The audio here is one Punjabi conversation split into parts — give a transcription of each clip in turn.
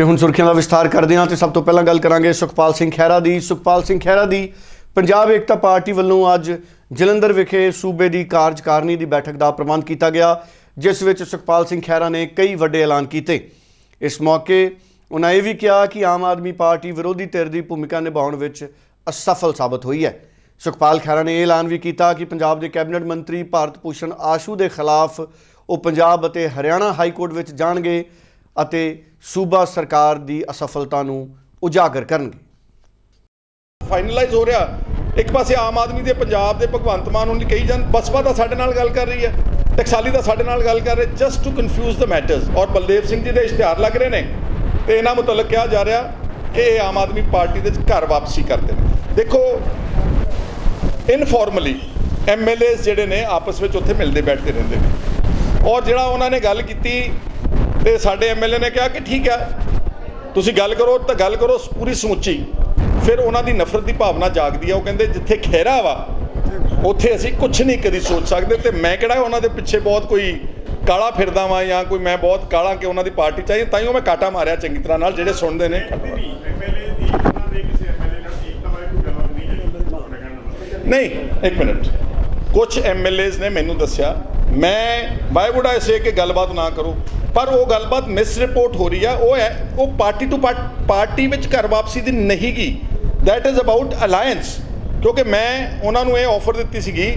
ਤੇ ਹੁਣ ਸੁਰਖੀਆਂ ਦਾ ਵਿਸਥਾਰ ਕਰਦੇ ਹਾਂ ਤੇ ਸਭ ਤੋਂ ਪਹਿਲਾਂ ਗੱਲ ਕਰਾਂਗੇ ਸੁਖਪਾਲ ਸਿੰਘ ਖਹਿਰਾ ਦੀ। ਸੁਖਪਾਲ ਸਿੰਘ ਖਹਿਰਾ ਦੀ ਪੰਜਾਬ ਏਕਤਾ ਪਾਰਟੀ ਵੱਲੋਂ ਅੱਜ ਜਲੰਧਰ ਵਿਖੇ ਸੂਬੇ ਦੀ ਕਾਰਜਕਾਰਨੀ ਦੀ ਬੈਠਕ ਦਾ ਪ੍ਰਬੰਧ ਕੀਤਾ ਗਿਆ, ਜਿਸ ਵਿੱਚ ਸੁਖਪਾਲ ਸਿੰਘ ਖਹਿਰਾ ਨੇ ਕਈ ਵੱਡੇ ਐਲਾਨ ਕੀਤੇ। ਇਸ ਮੌਕੇ ਉਹਨਾਂ ਇਹ ਵੀ ਕਿਹਾ ਕਿ ਆਮ ਆਦਮੀ ਪਾਰਟੀ ਵਿਰੋਧੀ ਧਿਰ ਦੀ ਭੂਮਿਕਾ ਨਿਭਾਉਣ ਵਿੱਚ ਅਸਫਲ ਸਾਬਤ ਹੋਈ ਹੈ। ਸੁਖਪਾਲ ਖਹਿਰਾ ਨੇ ਇਹ ਐਲਾਨ ਵੀ ਕੀਤਾ ਕਿ ਪੰਜਾਬ ਦੇ ਕੈਬਨਿਟ ਮੰਤਰੀ ਭਾਰਤ ਭੂਸ਼ਣ ਆਸ਼ੂ ਦੇ ਖਿਲਾਫ ਉਹ ਪੰਜਾਬ ਅਤੇ ਹਰਿਆਣਾ ਹਾਈ ਕੋਰਟ ਵਿੱਚ ਜਾਣਗੇ। ਅਤੇ ਸੂਬਾ ਸਰਕਾਰ ਦੀ ਅਸਫਲਤਾ ਨੂੰ ਉਜਾਗਰ ਕਰਨਗੇ। ਫਾਈਨਲਾਈਜ਼ ਹੋ ਰਿਹਾ। ਇੱਕ ਪਾਸੇ ਆਮ ਆਦਮੀ ਦੇ ਪੰਜਾਬ ਦੇ ਭਗਵੰਤ ਮਾਨ ਉਹਨੇ ਕਹੀ ਜਾਣ, ਬਸਪਾ ਦਾ ਸਾਡੇ ਨਾਲ ਗੱਲ ਕਰ ਰਹੀ ਹੈ। ਟਕਸਾਲੀ ਦਾ ਸਾਡੇ ਨਾਲ ਗੱਲ ਕਰ ਰਹੇ just to confuse the matters ਔਰ ਬਲਦੇਵ ਸਿੰਘ ਜੀ ਦੇ ਇਸ਼ਤਿਹਾਰ ਲੱਗ ਰਹੇ ਨੇ। ਤੇ ਇਹਨਾਂ ਮੁਤਲਕ ਕਿਹਾ ਜਾ ਰਿਹਾ ਕਿ ਇਹ ਆਮ ਆਦਮੀ ਪਾਰਟੀ ਦੇ ਘਰ ਵਾਪਸੀ ਕਰਦੇ ਨੇ। ਦੇਖੋ ਇਨਫਾਰਮਲੀ ਐਮਐਲਏਸ ਜਿਹੜੇ ਨੇ, ਆਪਸ ਵਿੱਚ ਉੱਥੇ ਮਿਲਦੇ ਬੈਠਦੇ ਰਹਿੰਦੇ ਨੇ। ਔਰ ਜਿਹੜਾ ਉਹਨਾਂ ਨੇ ਗੱਲ ਕੀਤੀ ਤੇ ਸਾਡੇ ਐਮਐਲਏ ਨੇ ਕਿਹਾ ਕਿ ਠੀਕ ਹੈ, ਤੁਸੀਂ ਗੱਲ ਕਰੋ, ਤਾਂ ਗੱਲ ਕਰੋ ਪੂਰੀ ਸਮੁੱਚੀ। ਫਿਰ ਉਹਨਾਂ ਦੀ ਨਫ਼ਰਤ ਦੀ ਭਾਵਨਾ ਜਾਗਦੀ ਆ, ਉਹ ਕਹਿੰਦੇ ਜਿੱਥੇ ਖਹਿਰਾ ਵਾ, ਉੱਥੇ ਅਸੀਂ ਕੁਝ ਨਹੀਂ ਕਦੀ ਸੋਚ ਸਕਦੇ ਤੇ ਮੈਂ ਕਿਹੜਾ ਉਹਨਾਂ ਦੇ ਪਿੱਛੇ ਬਹੁਤ ਕੋਈ ਕਾਲਾ ਫਿਰਦਾ ਵਾਂ ਜਾਂ ਕੋਈ ਮੈਂ ਬਹੁਤ ਕਾਲਾ ਕਿ ਉਹਨਾਂ ਦੀ ਪਾਰਟੀ ਚਾਹੀਏ, ਤਾਂ ਹੀ ਉਹ ਮੈਂ ਕਾਟਾ ਮਾਰਿਆ ਚੰਗੀ ਤਰ੍ਹਾਂ ਨਾਲ ਜਿਹੜੇ ਸੁਣਦੇ ਨੇ। ਨਹੀਂ, ਇੱਕ ਮਿੰਟ। ਕੁਝ ਐਮਐਲਏਸ ਨੇ ਮੈਨੂੰ ਦੱਸਿਆ, ਮੈਂ ਵਾਈ ਵੁੱਡ ਆਈ ਸੇ ਕਿ ਗੱਲਬਾਤ ਨਾ ਕਰੋ? ਪਰ ਉਹ ਗੱਲਬਾਤ ਮਿਸ ਰਿਪੋਰਟ ਹੋ ਰਹੀ ਆ। ਉਹ ਹੈ, ਉਹ ਪਾਰਟੀ ਟੂ ਪਾਰਟੀ ਵਿੱਚ ਘਰ ਵਾਪਸੀ ਦੀ ਨਹੀਂ ਗਈ। ਦੈਟ ਇਜ਼ ਅਬਾਊਟ ਅਲਾਈਅੰਸ ਕਿਉਂਕਿ ਮੈਂ ਉਹਨਾਂ ਨੂੰ ਇਹ ਆਫਰ ਦਿੱਤੀ ਸੀਗੀ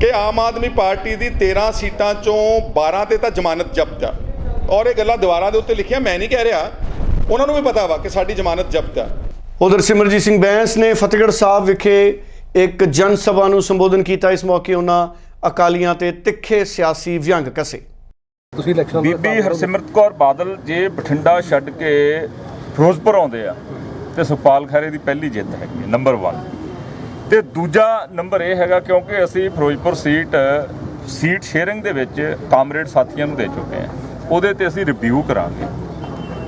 ਕਿ ਆਮ ਆਦਮੀ ਪਾਰਟੀ ਦੀ 13 ਸੀਟਾਂ ਚੋਂ 12 ਤੇ ਤਾਂ ਜ਼ਮਾਨਤ ਜ਼ਬਤ ਆ। ਔਰ ਇਹ ਗੱਲਾਂ ਦੀਵਾਰਾਂ ਦੇ ਉੱਤੇ ਲਿਖੀਆਂ, ਮੈਂ ਨਹੀਂ ਕਹਿ ਰਿਹਾ। ਉਹਨਾਂ ਨੂੰ ਵੀ ਪਤਾ ਵਾ ਕਿ ਸਾਡੀ ਜ਼ਮਾਨਤ ਜ਼ਬਤ ਆ। ਉਧਰ ਸਿਮਰਜੀਤ ਸਿੰਘ ਬੈਂਸ ਨੇ ਫਤਿਹਗੜ੍ਹ ਸਾਹਿਬ ਵਿਖੇ ਇੱਕ ਜਨ ਸਭਾ ਨੂੰ ਸੰਬੋਧਨ ਕੀਤਾ। ਇਸ ਮੌਕੇ ਉਹਨਾਂ ਅਕਾਲੀਆਂ ਤੇ ਤਿੱਖੇ ਸਿਆਸੀ ਵਿਅੰਗ ਕਸੇ। ਤੁਸੀਂ ਇਲੈਕਸ਼ਨ ਬੀਬੀ ਹਰਸਿਮਰਤ ਕੌਰ ਬਾਦਲ ਜੇ ਬਠਿੰਡਾ ਛੱਡ ਕੇ ਫਿਰੋਜ਼ਪੁਰ ਆਉਂਦੇ ਆ ਤੇ ਸੁਖਪਾਲ ਖਹਿਰੇ ਦੀ ਪਹਿਲੀ ਜਿੱਤ ਹੈਗੀ ਨੰਬਰ 1 ਤੇ ਦੂਜਾ ਨੰਬਰ ਇਹ ਹੈਗਾ ਕਿਉਂਕਿ ਅਸੀਂ ਫਿਰੋਜ਼ਪੁਰ ਸੀਟ ਸੀਟ ਸ਼ੇਅਰਿੰਗ ਦੇ ਵਿੱਚ ਕਾਮਰੇਡ ਸਾਥੀਆਂ ਨੂੰ ਦੇ ਚੁੱਕੇ ਆ ਉਹਦੇ ਤੇ ਅਸੀਂ ਰਿਵਿਊ ਕਰਾਂਗੇ।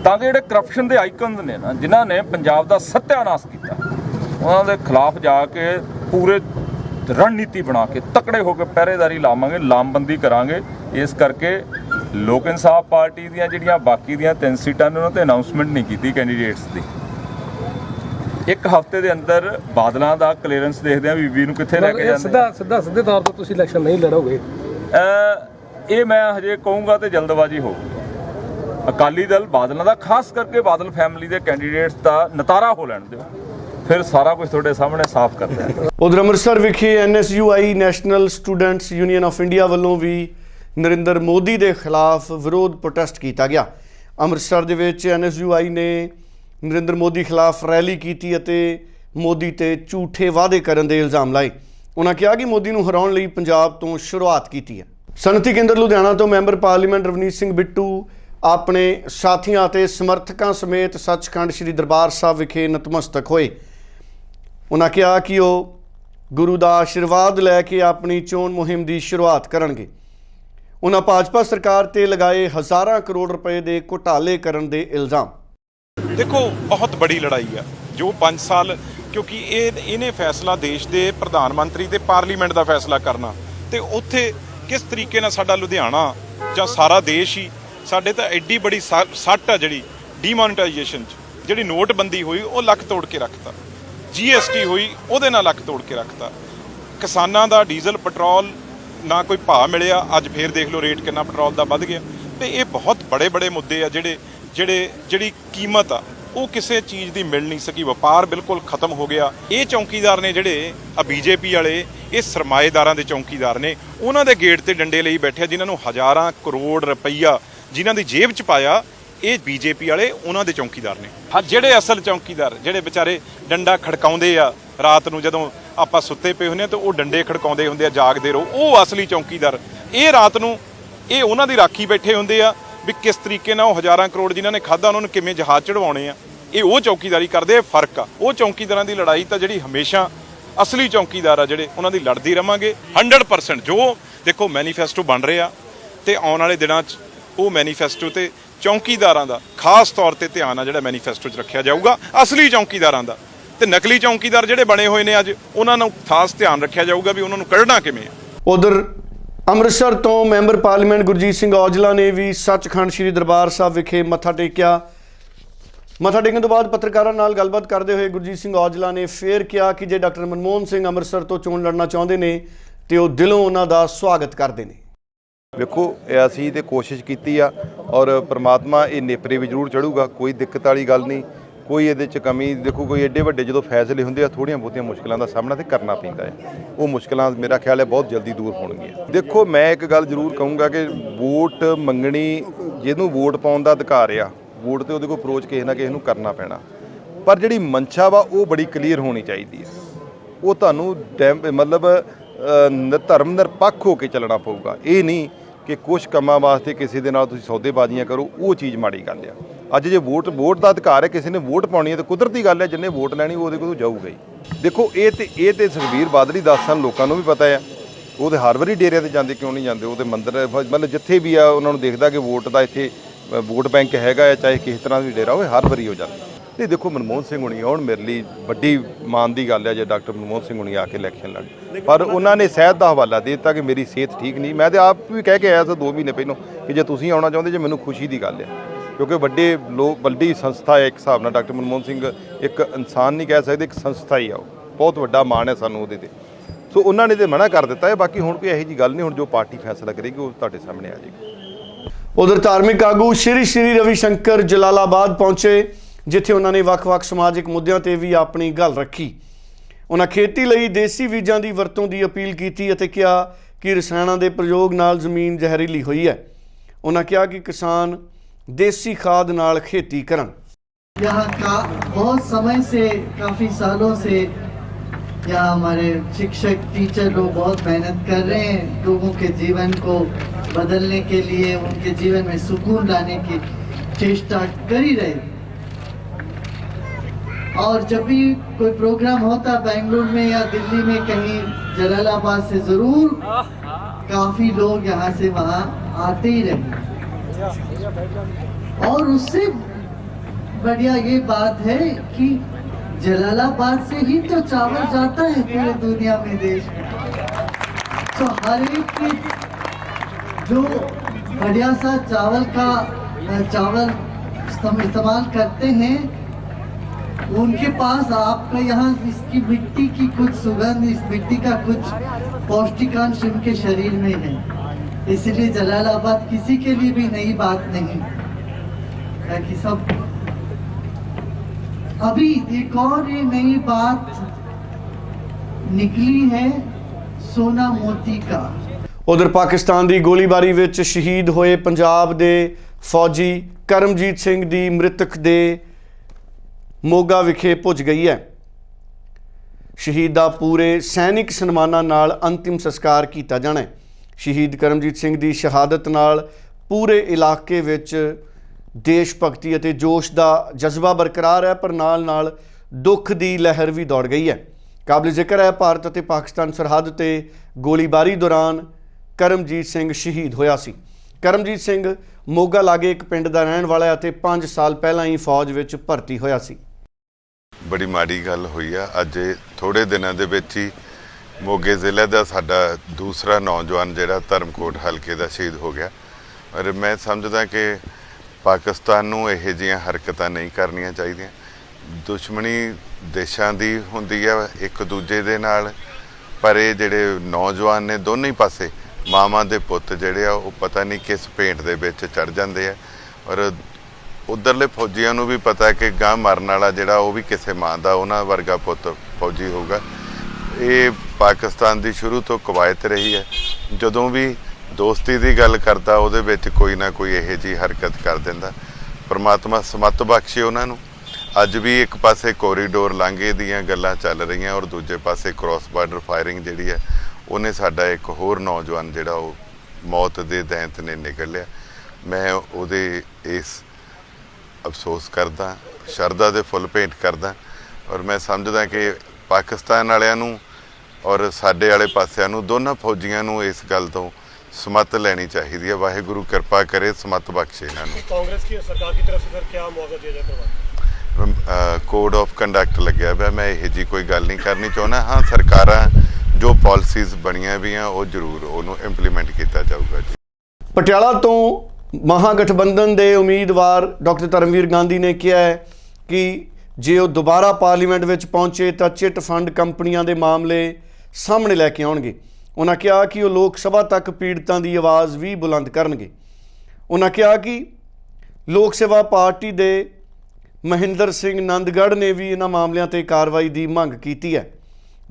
ਤਾਂ ਕਿ ਜਿਹੜੇ ਕਰਪਸ਼ਨ ਦੇ ਆਈਕਨਸ ਨੇ ਨਾ ਜਿਨ੍ਹਾਂ ਨੇ ਪੰਜਾਬ ਦਾ ਸੱਤਿਆਨਾਸ਼ ਕੀਤਾ ਉਹਨਾਂ ਦੇ ਖਿਲਾਫ ਜਾ ਕੇ ਪੂਰੇ ਰਣਨੀਤੀ ਬਣਾ ਕੇ ਤਕੜੇ ਹੋ ਕੇ ਪਹਿਰੇਦਾਰੀ ਲਾਵਾਂਗੇ ਲਾਮਬੰਦੀ ਕਰਾਂਗੇ। ਇਸ ਕਰਕੇ ਲੋਕ ਇਨਸਾਫ ਪਾਰਟੀ ਦੀਆਂ ਜਿਹੜੀਆਂ ਬਾਕੀ ਦੀਆਂ ਤਿੰਨ ਸੀਟਾਂ ਨੇ ਉਹਨਾਂ ਤੇ ਅਨਾਉਂਸਮੈਂਟ ਨਹੀਂ ਕੀਤੀ ਕੈਂਡੀਡੇਟਸ ਦੀ। ਇੱਕ ਹਫ਼ਤੇ ਦੇ ਅੰਦਰ ਬਾਦਲਾਂ ਦਾ ਕਲੀਅਰੈਂਸ ਦੇਖਦੇ ਆ ਬੀਬੀ ਨੂੰ ਕਿੱਥੇ ਲੈ ਕੇ ਜਾਂਦੇ। ਸਿੱਧਾ ਸਿੱਧਾ ਸਿੱਧੇ ਤੌਰ ਤੇ ਤੁਸੀਂ ਇਲੈਕਸ਼ਨ ਨਹੀਂ ਲੜੋਗੇ। ਇਹ ਮੈਂ ਹਜੇ ਕਹੂੰਗਾ ਤੇ ਜਲਦਬਾਜ਼ੀ ਹੋਊਗੀ ਅਕਾਲੀ ਦਲ ਬਾਦਲਾਂ ਦਾ ਖਾਸ ਕਰਕੇ ਬਾਦਲ ਫੈਮਿਲੀ ਦੇ ਕੈਂਡੀਡੇਟਸ ਦਾ ਨਤਾਰਾ ਹੋ ਲੈਣ ਦਿਓ। ਫਿਰ ਸਾਰਾ ਕੁਝ ਤੁਹਾਡੇ ਸਾਹਮਣੇ ਸਾਫ਼ ਕਰ ਦਿਆਂਗੇ। ਉਧਰ ਅੰਮ੍ਰਿਤਸਰ ਵਿਖੇ NSUI national students union of India ਵੱਲੋਂ ਵੀ ਨਰਿੰਦਰ ਮੋਦੀ ਦੇ ਖਿਲਾਫ ਵਿਰੋਧ ਪ੍ਰੋਟੈਸਟ ਕੀਤਾ ਗਿਆ। ਅੰਮ੍ਰਿਤਸਰ ਦੇ ਵਿੱਚ ਐਨਐਸਯੂਆਈ ਨੇ ਨਰਿੰਦਰ ਮੋਦੀ ਖਿਲਾਫ ਰੈਲੀ ਕੀਤੀ ਅਤੇ ਮੋਦੀ ਤੇ ਝੂਠੇ ਵਾਅਦੇ ਕਰਨ ਦੇ ਇਲਜ਼ਾਮ ਲਾਏ। ਉਹਨਾਂ ਕਿਹਾ ਕਿ ਮੋਦੀ ਨੂੰ ਹਰਾਉਣ ਲਈ ਪੰਜਾਬ ਤੋਂ ਸ਼ੁਰੂਆਤ ਕੀਤੀ ਹੈ। ਸਨਅਤੀ ਕੇਂਦਰ ਲੁਧਿਆਣਾ ਤੋਂ ਮੈਂਬਰ ਪਾਰਲੀਮੈਂਟ ਰਵਨੀਤ ਸਿੰਘ ਬਿੱਟੂ, ਆਪਣੇ ਸਾਥੀਆਂ ਅਤੇ ਸਮਰਥਕਾਂ ਸਮੇਤ ਸੱਚਖੰਡ ਸ੍ਰੀ ਦਰਬਾਰ ਸਾਹਿਬ ਵਿਖੇ ਨਤਮਸਤਕ ਹੋਏ। ਉਹਨਾਂ ਕਿਹਾ ਕਿ ਉਹ ਗੁਰੂ ਦਾ ਆਸ਼ੀਰਵਾਦ ਲੈ ਕੇ ਆਪਣੀ ਚੋਣ ਮੁਹਿੰਮ ਦੀ ਸ਼ੁਰੂਆਤ ਕਰਨਗੇ। ਉਹਨਾਂ ਭਾਜਪਾ ਸਰਕਾਰ ਤੇ ਲਗਾਏ ਹਜ਼ਾਰਾਂ ਕਰੋੜ ਰੁਪਏ ਦੇ ਘੁਟਾਲੇ ਕਰਨ ਦੇ ਇਲਜ਼ਾਮ। ਦੇਖੋ, ਬਹੁਤ ਬੜੀ ਲੜਾਈ ਆ, ਜੋ 5 ਸਾਲ, ਕਿਉਂਕਿ ਇਹ, ਇਹਨੇ ਫੈਸਲਾ ਦੇਸ਼ ਦੇ ਪ੍ਰਧਾਨ ਮੰਤਰੀ ਤੇ ਪਾਰਲੀਮੈਂਟ ਦਾ ਫੈਸਲਾ ਕਰਨਾ। ਤੇ ਉੱਥੇ ਕਿਸ ਤਰੀਕੇ ਨਾਲ ਸਾਡਾ ਲੁਧਿਆਣਾ ਜਾਂ ਸਾਰਾ ਦੇਸ਼ ਹੀ, ਸਾਡੇ ਤਾਂ ਐਡੀ ਬੜੀ ਸਾ- ਸੱਟ ਆ ਜਿਹੜੀ ਡੀਮੋਨਟਾਈਜੇਸ਼ਨ ਚ। ਜਿਹੜੀ ਨੋਟਬੰਦੀ ਹੋਈ, ਉਹ ਲੱਕ ਤੋੜ ਕੇ ਰੱਖਤਾ। ਜੀਐਸਟੀ ਹੋਈ, ਉਹਦੇ ਨਾਲ ਲੱਕ ਤੋੜ ਕੇ ਰੱਖਤਾ। ਕਿਸਾਨਾਂ ਦਾ ਡੀਜ਼ਲ, ਪੈਟਰੋਲ ਨਾ ਕੋਈ ਭਾਅ ਮਿਲਿਆ ਅੱਜ ਫੇਰ ਦੇਖ ਲਓ ਰੇਟ ਕਿੰਨਾ ਪੈਟਰੋਲ ਦਾ ਵੱਧ ਗਿਆ। ਤੇ ਇਹ ਬਹੁਤ ਬੜੇ ਬੜੇ ਮੁੱਦੇ ਆ ਜਿਹੜੇ ਜਿਹੜੇ ਜਿਹੜੀ ਕੀਮਤ ਆ ਉਹ ਕਿਸੇ ਚੀਜ਼ ਦੀ ਮਿਲ ਨਹੀਂ ਸਕੀ। ਵਪਾਰ ਬਿਲਕੁਲ ਖਤਮ ਹੋ ਗਿਆ। ਇਹ ਚੌਕੀਦਾਰ ਨੇ ਜਿਹੜੇ ਆ ਬੀਜੇਪੀ ਵਾਲੇ ਇਹ ਸਰਮਾਏਦਾਰਾਂ ਦੇ ਚੌਕੀਦਾਰ ਨੇ ਉਹਨਾਂ ਦੇ ਗੇਟ ਤੇ ਡੰਡੇ ਲਈ ਬੈਠੇ ਆ, ਜਿਨ੍ਹਾਂ ਨੂੰ ਹਜ਼ਾਰਾਂ ਕਰੋੜ ਰੁਪਈਆ ਜਿਨ੍ਹਾਂ ਦੀ ਜੇਬ 'ਚ ਪਾਇਆ ਇਹ ਬੀਜੇਪੀ ਵਾਲੇ ਉਹਨਾਂ ਦੇ ਚੌਕੀਦਾਰ ਨੇ। ਹਾਂ ਜਿਹੜੇ ਅਸਲ ਚੌਕੀਦਾਰ ਜਿਹੜੇ ਵਿਚਾਰੇ ਡੰਡਾ ਖੜਕਾਉਂਦੇ ਆ ਰਾਤ ਨੂੰ ਜਦੋਂ ਆਪਾਂ ਸੁੱਤੇ ਪਏ ਹੁੰਦੇ ਆ ਤੇ ਉਹ ਡੰਡੇ ਖੜਕਾਉਂਦੇ ਹੁੰਦੇ ਆ, ਜਾਗਦੇ ਰਹੋ। ਉਹ ਅਸਲੀ ਚੌਕੀਦਾਰ। ਇਹ ਰਾਤ ਨੂੰ ਇਹ ਉਹਨਾਂ ਦੀ ਰਾਖੀ ਬੈਠੇ ਹੁੰਦੇ ਆ ਵੀ ਕਿਸ ਤਰੀਕੇ ਨਾਲ ਉਹ ਹਜ਼ਾਰਾਂ ਕਰੋੜ ਜਿਨ੍ਹਾਂ ਨੇ ਖਾਦਾ ਉਹਨਾਂ ਨੂੰ ਕਿਵੇਂ ਜਹਾਜ਼ ਚੜਵਾਉਣੇ ਆ। ਇਹ ਉਹ ਚੌਕੀਦਾਰੀ ਕਰਦੇ ਆ, ਫ਼ਰਕ ਆ। ਉਹ ਚੌਕੀਦਾਰਾਂ ਦੀ ਲੜਾਈ ਤਾਂ ਜਿਹੜੀ ਹਮੇਸ਼ਾ ਅਸਲੀ ਚੌਕੀਦਾਰ ਆ, ਜਿਹੜੇ ਉਹਨਾਂ ਦੀ ਲੜਦੀ ਰਵਾਂਗੇ। 100% ਜੋ ਦੇਖੋ ਮੈਨੀਫੈਸਟੋ ਬਣ ਰਿਹਾ ਤੇ ਆਉਣ ਵਾਲੇ ਦਿਨਾਂ 'ਚ ਉਹ ਮੈਨੀਫੈਸਟੋ ਤੇ ਚੌਕੀਦਾਰਾਂ ਦਾ ਖਾਸ ਤੌਰ ਤੇ ਧਿਆਨ ਆ ਜਿਹੜਾ ਮੈਨੀਫੈਸਟੋ 'ਚ ਰੱਖਿਆ ਜਾਊਗਾ। ਅਸਲੀ ਚੌਕੀਦਾਰਾਂ ਦਾ। ਤੇ ਨਕਲੀ ਚੌਕੀਦਾਰ ਜਿਹੜੇ ਬਣੇ ਹੋਏ ਨੇ ਅੱਜ ਉਹਨਾਂ ਨੂੰ ਖਾਸ ਧਿਆਨ ਰੱਖਿਆ ਜਾਊਗਾ ਵੀ ਉਹਨਾਂ ਨੂੰ ਕੱਢਣਾ ਕਿਵੇਂ ਆ। ਉਧਰ ਅੰਮ੍ਰਿਤਸਰ ਤੋਂ ਮੈਂਬਰ ਪਾਰਲੀਮੈਂਟ ਗੁਰਜੀਤ ਸਿੰਘ ਔਜਲਾ ਨੇ ਵੀ ਸੱਚਖੰਡ ਸ੍ਰੀ ਦਰਬਾਰ ਸਾਹਿਬ ਵਿਖੇ ਮੱਥਾ ਟੇਕਿਆ। ਮੱਥਾ ਟੇਕਣ ਤੋਂ ਬਾਅਦ ਪੱਤਰਕਾਰਾਂ ਨਾਲ ਗੱਲਬਾਤ ਕਰਦੇ ਹੋਏ ਗੁਰਜੀਤ ਸਿੰਘ ਔਜਲਾ ਨੇ ਫੇਰ ਕਿਹਾ ਕਿ ਜੇ ਡਾਕਟਰ ਮਨਮੋਹਨ ਸਿੰਘ ਅੰਮ੍ਰਿਤਸਰ ਤੋਂ ਚੋਣ ਲੜਨਾ ਚਾਹੁੰਦੇ ਨੇ ਤੇ ਉਹ ਦਿਲੋਂ ਉਹਨਾਂ ਦਾ ਸਵਾਗਤ ਕਰਦੇ ਨੇ। ਵੇਖੋ ਇਹ ਅਸੀਂ ਤੇ ਕੋਸ਼ਿਸ਼ ਕੀਤੀ ਆ ਔਰ ਪ੍ਰਮਾਤਮਾ ਇਹ ਨੇਪਰੇ ਵੀ ਜ਼ਰੂਰ ਚੜੂਗਾ ਕੋਈ ਦਿੱਕਤ ਵਾਲੀ ਗੱਲ ਨਹੀਂ। ਕੋਈ ਇਹਦੇ ਚ ਕਮੀ ਦੇਖੋ ਕੋਈ ਐਡੇ ਵੱਡੇ ਜਦੋਂ ਫੈਸਲੇ ਹੁੰਦੇ ਆ ਥੋੜੀਆਂ ਬਹੁਤੀਆਂ ਮੁਸ਼ਕਲਾਂ ਦਾ ਸਾਹਮਣਾ ਤੇ ਕਰਨਾ ਪੈਂਦਾ ਹੈ। ਉਹ ਮੁਸ਼ਕਲਾਂ ਮੇਰਾ ਖਿਆਲ ਹੈ ਬਹੁਤ ਜਲਦੀ ਦੂਰ ਹੋਣਗੀਆਂ। ਦੇਖੋ ਮੈਂ ਇੱਕ ਗੱਲ ਜ਼ਰੂਰ ਕਹੂੰਗਾ ਕਿ ਵੋਟ ਮੰਗਣੀ ਜਿਹਨੂੰ ਵੋਟ ਪਾਉਣ ਦਾ ਅਧਿਕਾਰ ਆ ਵੋਟ ਤੇ ਉਹਦੇ ਕੋਲ ਅਪਰੋਚ ਕਿਸੇ ਨਾ ਕਿਸੇ ਨੂੰ ਕਰਨਾ ਪੈਣਾ। ਪਰ ਜਿਹੜੀ ਮਨਸ਼ਾ ਵਾ ਉਹ ਬੜੀ ਕਲੀਅਰ ਹੋਣੀ ਚਾਹੀਦੀ ਹੈ। ਉਹ ਤੁਹਾਨੂੰ ਡੈਮ- ਮਤਲਬ ਅ, ਧਰਮ ਨਿਰਪੱਖ ਹੋ ਕੇ ਚੱਲਣਾ ਪਊਗਾ। ਇਹ ਨਹੀਂ ਕਿ ਕੁਝ ਕੰਮਾਂ ਵਾਸਤੇ ਕਿਸੇ ਦੇ ਨਾਲ ਤੁਸੀਂ ਸੌਦੇਬਾਜ਼ੀਆਂ ਕਰੋ ਉਹ ਚੀਜ਼ ਮਾੜੀ ਗੱਲ ਆ। ਅੱਜ ਜੇ ਵੋਟ ਵੋਟ ਦਾ ਅਧਿਕਾਰ ਹੈ, ਕਿਸੇ ਨੇ ਵੋਟ ਪਾਉਣੀ ਹੈ ਤਾਂ ਕੁਦਰਤੀ ਗੱਲ ਹੈ, ਜਿੰਨੇ ਵੋਟ ਲੈਣੀ ਉਹ ਉਹਦੇ ਕੋਲ ਜਾਊਗਾ ਹੀ। ਦੇਖੋ, ਇਹ ਤੇ ਇਹ ਤੇ ਸੁਖਬੀਰ ਬਾਦਲੀ ਦੱਸ ਸਨ, ਲੋਕਾਂ ਨੂੰ ਵੀ ਪਤਾ ਹੈ। ਉਹ ਤੇ ਹਰ ਵਾਰੀ ਡੇਰਿਆਂ ਤੇ ਜਾਂਦੇ, ਕਿਉਂ ਨਹੀਂ ਜਾਂਦੇ? ਉਹਦੇ ਮੰਦਰ, ਮਤਲਬ ਜਿੱਥੇ ਵੀ ਆ, ਉਹਨਾਂ ਨੂੰ ਦੇਖਦਾ ਕਿ ਵੋਟ ਦਾ ਇੱਥੇ ਵੋਟ ਬੈਂਕ ਹੈਗਾ ਹੈ, ਚਾਹੇ ਕਿਸੇ ਤਰ੍ਹਾਂ ਵੀ ਡੇਰਾ ਹੋਵੇ, ਹਰ ਵਾਰੀ ਹੋ ਜਾਂਦੇ। ਨਹੀਂ, ਦੇਖੋ, ਮਨਮੋਹਨ ਸਿੰਘ ਹੁਣੀ ਆਉਣ ਮੇਰੇ ਲਈ ਵੱਡੀ ਮਾਣ ਦੀ ਗੱਲ ਹੈ, ਜੇ ਡਾਕਟਰ ਮਨਮੋਹਨ ਸਿੰਘ ਹੁਣੀ ਆ ਕੇ ਇਲੈਕਸ਼ਨ ਲੜ ਪਰ ਉਹਨਾਂ ਨੇ ਸਿਹਤ ਦਾ ਹਵਾਲਾ ਦੇ ਦਿੱਤਾ ਕਿ ਮੇਰੀ ਸਿਹਤ ਠੀਕ ਨਹੀਂ। ਮੈਂ ਤੇ ਆਪ ਵੀ ਕਹਿ ਕੇ ਆਇਆ ਸੀ 2 ਮਹੀਨੇ ਪਹਿਲਾਂ ਕਿ ਜੇ ਤੁਸੀਂ ਆਉਣਾ ਚਾਹੁੰਦੇ, ਜੇ ਮੈਨੂੰ ਖੁਸ਼ੀ ਦੀ ਗੱਲ ਹੈ। ਕਿਉਂਕਿ ਵੱਡੇ ਲੋਕ, ਵੱਡੀ ਸੰਸਥਾ ਹੈ ਇੱਕ ਹਿਸਾਬ ਨਾਲ ਡਾਕਟਰ ਮਨਮੋਹਨ ਸਿੰਘ, ਇੱਕ ਇਨਸਾਨ ਨਹੀਂ ਕਹਿ ਸਕਦੇ, ਇੱਕ ਸੰਸਥਾ ਹੀ ਆ ਉਹ। ਬਹੁਤ ਵੱਡਾ ਮਾਣ ਹੈ ਸਾਨੂੰ ਉਹਦੇ ਤੇ। ਸੋ ਉਹਨਾਂ ਨੇ ਤੇ ਮਨਾ ਕਰ ਦਿੱਤਾ ਹੈ, ਬਾਕੀ ਹੁਣ ਕੋਈ ਇਹੋ ਜੀ ਗੱਲ ਨਹੀਂ, ਹੁਣ ਜੋ ਪਾਰਟੀ ਫੈਸਲਾ ਕਰੇਗੀ, ਉਹ ਤੁਹਾਡੇ ਸਾਹਮਣੇ ਆ ਜਾਏਗੀ। ਉਧਰ ਧਾਰਮਿਕ ਆਗੂ ਸ਼੍ਰੀ ਸ਼੍ਰੀ ਰਵੀ ਸ਼ੰਕਰ ਜਲਾਲਾਬਾਦ ਪਹੁੰਚੇ, ਜਿੱਥੇ ਉਹਨਾਂ ਨੇ ਵੱਖ-ਵੱਖ ਸਮਾਜਿਕ ਮੁੱਦਿਆਂ ਤੇ ਵੀ ਆਪਣੀ ਗੱਲ ਰੱਖੀ। ਉਹਨਾਂ ਖੇਤੀ ਲਈ ਦੇਸੀ ਬੀਜਾਂ ਦੀ ਵਰਤੋਂ ਦੀ ਅਪੀਲ ਕੀਤੀ ਅਤੇ ਕਿਹਾ ਕਿ ਰਸਾਇਣਾਂ ਦੇ ਪ੍ਰਯੋਗ ਨਾਲ ਜ਼ਮੀਨ ਜ਼ਹਿਰੀਲੀ ਹੋਈ ਹੈ। ਉਹਨਾਂ ਕਿਹਾ ਕਿ ਕਿਸਾਨ देसी खाद नाल खेती करन। यहाँ का बहुत समय से, काफ़ी सालों से यहाँ हमारे शिक्षक टीचर लोग बहुत मेहनत कर रहे हैं लोगों के जीवन को बदलने के लिए, उनके जीवन में सुकून लाने की चेष्टा कर ही रहे और जब भी कोई प्रोग्राम होता बेंगलुरु में या दिल्ली में कहीं, जलालाबाद से ज़रूर काफ़ी लोग यहाँ से वहाँ आते ही रहे और उससे बढ़िया ये बात है कि जलालाबाद से ही तो चावल जाता है पूरे दुनिया में, देश में। तो हर एक जो बढ़िया सा चावल का चावल इस्तेमाल करते हैं, उनके पास आपका यहाँ इसकी मिट्टी की कुछ सुगंध, इस मिट्टी का कुछ पौष्टिकांश उनके शरीर में है। इसलिए जलालाबाद किसी के लिए भी नई बात नहीं ताकि सब अभी एक और ये नई बात निकली है सोना मोती का ਉਧਰ ਪਾਕਿਸਤਾਨ ਦੀ ਗੋਲੀਬਾਰੀ ਵਿੱਚ ਸ਼ਹੀਦ ਹੋਏ ਪੰਜਾਬ ਦੇ ਫੌਜੀ ਕਰਮਜੀਤ ਸਿੰਘ ਦੀ ਮ੍ਰਿਤਕ ਦੇ ਮੋਗਾ ਵਿਖੇ ਪੁੱਜ ਗਈ ਹੈ ਸ਼ਹੀਦ ਦਾ ਪੂਰੇ ਸੈਨਿਕ ਸਨਮਾਨਾਂ ਨਾਲ ਅੰਤਿਮ ਸੰਸਕਾਰ ਕੀਤਾ ਜਾਣਾ ਹੈ ਸ਼ਹੀਦ ਕਰਮਜੀਤ ਸਿੰਘ ਦੀ ਸ਼ਹਾਦਤ ਨਾਲ ਪੂਰੇ ਇਲਾਕੇ ਵਿੱਚ ਦੇਸ਼ ਭਗਤੀ ਅਤੇ ਜੋਸ਼ ਦਾ ਜਜ਼ਬਾ ਬਰਕਰਾਰ ਹੈ, ਪਰ ਨਾਲ-ਨਾਲ ਦੁੱਖ ਦੀ ਲਹਿਰ ਵੀ ਦੌੜ ਗਈ ਹੈ। ਕਾਬਲ ਜ਼ਿਕਰ ਹੈ, ਭਾਰਤ ਅਤੇ ਪਾਕਿਸਤਾਨ ਸਰਹੱਦ ਤੇ ਗੋਲੀਬਾਰੀ ਦੌਰਾਨ ਕਰਮਜੀਤ ਸਿੰਘ ਸ਼ਹੀਦ ਹੋਇਆ ਸੀ। ਕਰਮਜੀਤ ਸਿੰਘ ਮੋਗਾ ਲਾਗੇ ਇੱਕ ਪਿੰਡ ਦਾ ਰਹਿਣ ਵਾਲਾ ਅਤੇ 5 ਸਾਲ ਪਹਿਲਾਂ ਹੀ ਫੌਜ ਵਿੱਚ ਭਰਤੀ ਹੋਇਆ ਸੀ। ਬੜੀ ਮਾੜੀ ਗੱਲ ਹੋਈ ਆ। ਅੱਜ ਇਹ ਥੋੜੇ ਦਿਨਾਂ ਦੇ ਵਿੱਚ ਹੀ ਮੋਗੇ ਜ਼ਿਲ੍ਹੇ ਦਾ ਸਾਡਾ ਦੂਸਰਾ ਨੌਜਵਾਨ ਜਿਹੜਾ ਧਰਮਕੋਟ ਹਲਕੇ ਦਾ ਸ਼ਹੀਦ ਹੋ ਗਿਆ। ਔਰ ਮੈਂ ਸਮਝਦਾ ਕਿ ਪਾਕਿਸਤਾਨ ਨੂੰ ਇਹੋ ਜਿਹੀਆਂ ਹਰਕਤਾਂ ਨਹੀਂ ਕਰਨੀਆਂ ਚਾਹੀਦੀਆਂ। ਦੁਸ਼ਮਣੀ ਦੇਸ਼ਾਂ ਦੀ ਹੁੰਦੀ ਆ ਇੱਕ ਦੂਜੇ ਦੇ ਨਾਲ, ਪਰ ਇਹ ਜਿਹੜੇ ਨੌਜਵਾਨ ਨੇ ਦੋਨੇ ਹੀ ਪਾਸੇ, ਮਾਵਾਂ ਦੇ ਪੁੱਤ ਜਿਹੜੇ ਆ, ਉਹ ਪਤਾ ਨਹੀਂ ਕਿਸ ਭੇਂਟ ਦੇ ਵਿੱਚ ਚੜ ਜਾਂਦੇ ਆ। ਔਰ ਉਧਰਲੇ ਫੌਜੀਆਂ ਨੂੰ ਵੀ ਪਤਾ ਕਿ ਗਾਂ ਮਰਨ ਵਾਲਾ ਜਿਹੜਾ ਉਹ ਵੀ ਕਿਸੇ ਮਾਂ ਦਾ, ਉਹਨਾਂ ਵਰਗਾ ਪੁੱਤ ਫੌਜੀ ਹੋਊਗਾ। ਇਹ ਪਾਕਿਸਤਾਨ ਦੀ ਸ਼ੁਰੂ ਤੋਂ ਕਵਾਇਤ ਰਹੀ ਹੈ। ਜਦੋਂ ਵੀ ਦੋਸਤੀ ਦੀ ਗੱਲ ਕਰਦਾ, ਉਹਦੇ ਵਿੱਚ ਕੋਈ ਨਾ ਕੋਈ ਇਹੋ ਜੀ ਹਰਕਤ ਕਰ ਦਿੰਦਾ। ਪਰਮਾਤਮਾ ਸਮਤ ਬਖਸ਼ੇ ਉਹਨਾਂ ਨੂੰ। ਅੱਜ ਵੀ ਇੱਕ ਪਾਸੇ ਕੋਰੀਡੋਰ ਲਾਂਘੇ ਦੀਆਂ ਗੱਲਾਂ ਚੱਲ ਰਹੀਆਂ ਔਰ ਦੂਜੇ ਪਾਸੇ ਕ੍ਰਾਸ ਬਾਰਡਰ ਫਾਇਰਿੰਗ ਜਿਹੜੀ ਹੈ, ਉਹਨੇ ਸਾਡਾ ਇੱਕ ਹੋਰ ਨੌਜਵਾਨ ਜਿਹੜਾ ਉਹ ਮੌਤ ਦੇ ਦੈਂਤ ਨੇ ਨਿਕਲ ਲਿਆ ਮੈਂ ਉਹਦੇ ਇਸ ਅਫਸੋਸ ਕਰਦਾ, ਸ਼ਰਧਾ ਦੇ ਫੁੱਲ ਭੇਂਟ ਕਰਦਾ ਔਰ ਮੈਂ ਸਮਝਦਾ ਕਿ ਪਾਕਿਸਤਾਨ ਵਾਲਿਆਂ ਨੂੰ ਔਰ ਸਾਡੇ ਵਾਲੇ ਪਾਸਿਆਂ ਨੂੰ ਦੋਨਾਂ ਫੌਜੀਆਂ ਨੂੰ ਇਸ ਗੱਲ ਤੋਂ ਸਮਤ ਲੈਣੀ ਚਾਹੀਦੀ ਹੈ। ਵਾਹਿਗੁਰੂ ਕਿਰਪਾ ਕਰੇ ਸਮਤ ਬਖਸ਼ੇ ਇਹਨਾਂ ਨੂੰ। ਕਾਂਗਰਸ ਕੀ ਸਰਕਾਰ ਦੀ ਤਰਫ ਸਰ ਕੀ ਮੁਆਵਜ਼ਾ ਦਿਆ ਜਾ ਕਰਵਾ ਕੋਡ ਆਫ ਕੰਡਕਟ ਲੱਗਿਆ ਹੋਇਆ। ਮੈਂ ਇਹ ਜੀ ਕੋਈ ਗੱਲ ਨਹੀਂ ਕਰਨੀ ਚਾਹੁੰਦਾ। ਹਾਂ ਸਰਕਾਰਾਂ ਜੋ ਪਾਲਿਸੀਜ਼ ਬਣੀਆਂ ਵੀ ਆ ਉਹ ਜ਼ਰੂਰ ਉਹਨੂੰ ਇੰਪਲੀਮੈਂਟ ਕੀਤਾ ਜਾਊਗਾ ਜੀ। ਪਟਿਆਲਾ ਤੋਂ ਮਹਾਗਠਬੰਧਨ ਦੇ ਉਮੀਦਵਾਰ ਡਾਕਟਰ ਧਰਮਵੀਰ ਗਾਂਧੀ ਨੇ ਕਿਹਾ ਹੈ ਕਿ ਜੇ ਉਹ ਦੁਬਾਰਾ ਪਾਰਲੀਮੈਂਟ ਵਿੱਚ ਪਹੁੰਚੇ ਤਾਂ ਚਿੱਟ ਫੰਡ ਕੰਪਨੀਆਂ ਦੇ ਮਾਮਲੇ ਸਾਹਮਣੇ ਲੈ ਕੇ ਆਉਣਗੇ। ਉਹਨਾਂ ਕਿਹਾ ਕਿ ਉਹ ਲੋਕ ਸਭਾ ਤੱਕ ਪੀੜਤਾਂ ਦੀ ਆਵਾਜ਼ ਵੀ ਬੁਲੰਦ ਕਰਨਗੇ। ਉਹਨਾਂ ਕਿਹਾ ਕਿ ਲੋਕ ਸੇਵਾ ਪਾਰਟੀ ਦੇ ਮਹਿੰਦਰ ਸਿੰਘ ਨੰਦਗੜ੍ਹ ਨੇ ਵੀ ਇਹਨਾਂ ਮਾਮਲਿਆਂ ਤੇ ਕਾਰਵਾਈ ਦੀ ਮੰਗ ਕੀਤੀ ਹੈ।